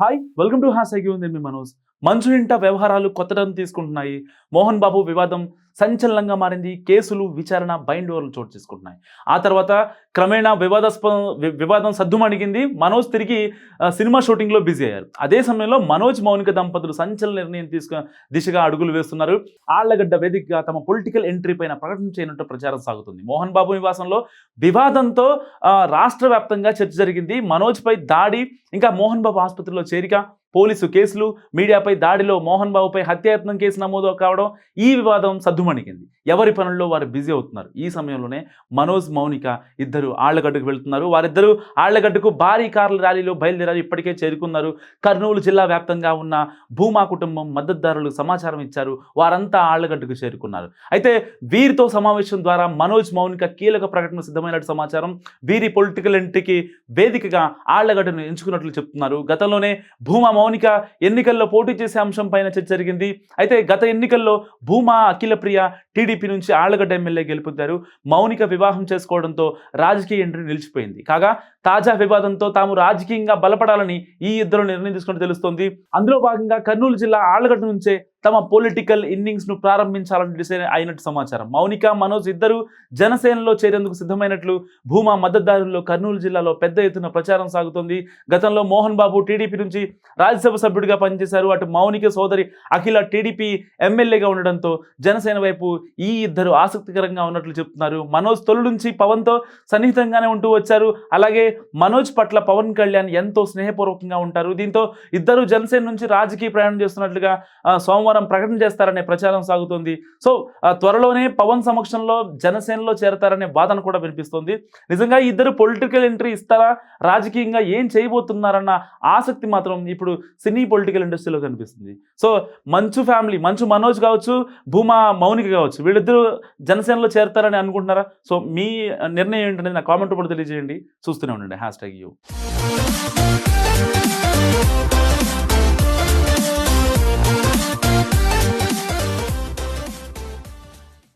hi welcome to has IQ ఉంది మీ మనోజ్ మంచునింట వ్యవహారాలు కొత్తదనం తీసుకుంటున్నాయి. మోహన్ బాబు వివాదం సంచలనంగా మారింది. కేసులు విచారణ బైండ్ ఓవర్లు చోటు చేసుకుంటున్నాయి. ఆ తర్వాత క్రమేణా వివాదాస్ప వివాదం సద్దుమణిగింది. మనోజ్ తిరిగి సినిమా షూటింగ్లో బిజీ అయ్యారు. అదే సమయంలో మనోజ్ మౌనిక దంపతులు సంచలన నిర్ణయం తీసుకు దిశగా అడుగులు వేస్తున్నారు. ఆళ్ళగడ్డ వేదికగా తమ పొలిటికల్ ఎంట్రీ పైన ప్రకటన చేయనట్టు ప్రచారం సాగుతుంది. మోహన్ బాబు నివాసంలో వివాదంతో రాష్ట్ర వ్యాప్తంగా చర్చ జరిగింది. మనోజ్పై దాడి ఇంకా మోహన్ బాబు ఆసుపత్రిలో చేరిక పోలీసు కేసులు మీడియాపై దాడిలో మోహన్ బాబుపై హత్యాయత్నం కేసు నమోదు కావడం ఈ వివాదం సద్దుమణిగింది ఎవరి పనుల్లో వారు బిజీ అవుతున్నారు? ఈ సమయంలోనే మనోజ్ మౌనిక ఇద్దరు ఆళ్ళగడ్డకు వెళ్తున్నారు. వారిద్దరూ ఆళ్ళగడ్డకు భారీ కార్ల ర్యాలీలో బయలుదేరారు. ఇప్పటికే చేరుకున్నారు. కర్నూలు జిల్లా వ్యాప్తంగా ఉన్న భూమా కుటుంబం మద్దతుదారులకు సమాచారం ఇచ్చారు. వారంతా ఆళ్ళగడ్డకు చేరుకున్నారు. అయితే వీరితో సమావేశం ద్వారా మనోజ్ మౌనిక కీలక ప్రకటన సిద్ధమైనట్టు సమాచారం వీరి పొలిటికల్ ఎంట్రీకి వేదికగా ఆళ్ళగడ్డను ఎంచుకున్నట్లు చెప్తున్నారు. గతంలోనే భూమా మౌనిక ఎన్నికల్లో పోటీ చేసే అంశం పైన చర్చ జరిగింది. అయితే గత ఎన్నికల్లో భూమా అఖిలప్రియ టీడీపీ నుంచి ఆళ్ళగడ్డ ఎమ్మెల్యే గెలుపొందారు. మౌనిక వివాహం చేసుకోవడంతో రాజకీయ ఎంట్రీ నిలిచిపోయింది. కాగా తాజా వివాదంతో తాము రాజకీయంగా బలపడాలని ఈ ఇద్దరు నిర్ణయం తీసుకుని తెలుస్తోంది. అందులో భాగంగా కర్నూలు జిల్లా ఆళ్ళగడ్డ నుంచే తమ పొలిటికల్ ఇన్నింగ్స్ను ప్రారంభించాలని డిసైడ్ అయినట్టు సమాచారం. మౌనిక మనోజ్ ఇద్దరు జనసేనలో చేరేందుకు సిద్ధమైనట్లు భూమా మద్దతుదారుల్లో కర్నూలు జిల్లాలో పెద్ద ఎత్తున ప్రచారం సాగుతోంది. గతంలో మోహన్ బాబు టీడీపీ నుంచి రాజ్యసభ సభ్యుడిగా పనిచేశారు. అటు మౌనిక సోదరి అఖిల టీడీపీ ఎమ్మెల్యేగా ఉండడంతో జనసేన వైపు ఈ ఇద్దరు ఆసక్తికరంగా ఉన్నట్లు చెప్తున్నారు. మనోజ్ తొలి నుంచి పవన్తో సన్నిహితంగానే ఉంటూ వచ్చారు. అలాగే మనోజ్ పట్ల పవన్ కళ్యాణ్ ఎంతో స్నేహపూర్వకంగా ఉంటారు. దీంతో ఇద్దరు జనసేన నుంచి రాజకీయ ప్రయాణం చేస్తున్నట్లుగా సోమవారం సోమవారం ప్రకటన చేస్తారనే ప్రచారం సాగుతోంది. సో త్వరలోనే పవన్ సమక్షంలో జనసేనలో చేరతారనే వాదన కూడా వినిపిస్తుంది. నిజంగా ఇద్దరు పొలిటికల్ ఎంట్రీ ఇస్తారా? రాజకీయంగా ఏం చేయబోతున్నారన్న ఆసక్తి మాత్రం ఇప్పుడు సినీ పొలిటికల్ ఇండస్ట్రీలో కనిపిస్తుంది. సో మంచు ఫ్యామిలీ మంచు మనోజ్ కావచ్చు భూమా మౌనిక కావచ్చు వీళ్ళిద్దరూ జనసేనలో చేరతారని అనుకుంటున్నారా? సో మీ నిర్ణయం ఏంటనేది నా కామెంట్ కూడా తెలియజేయండి. చూస్తూనే ఉండండి. Hashtag U.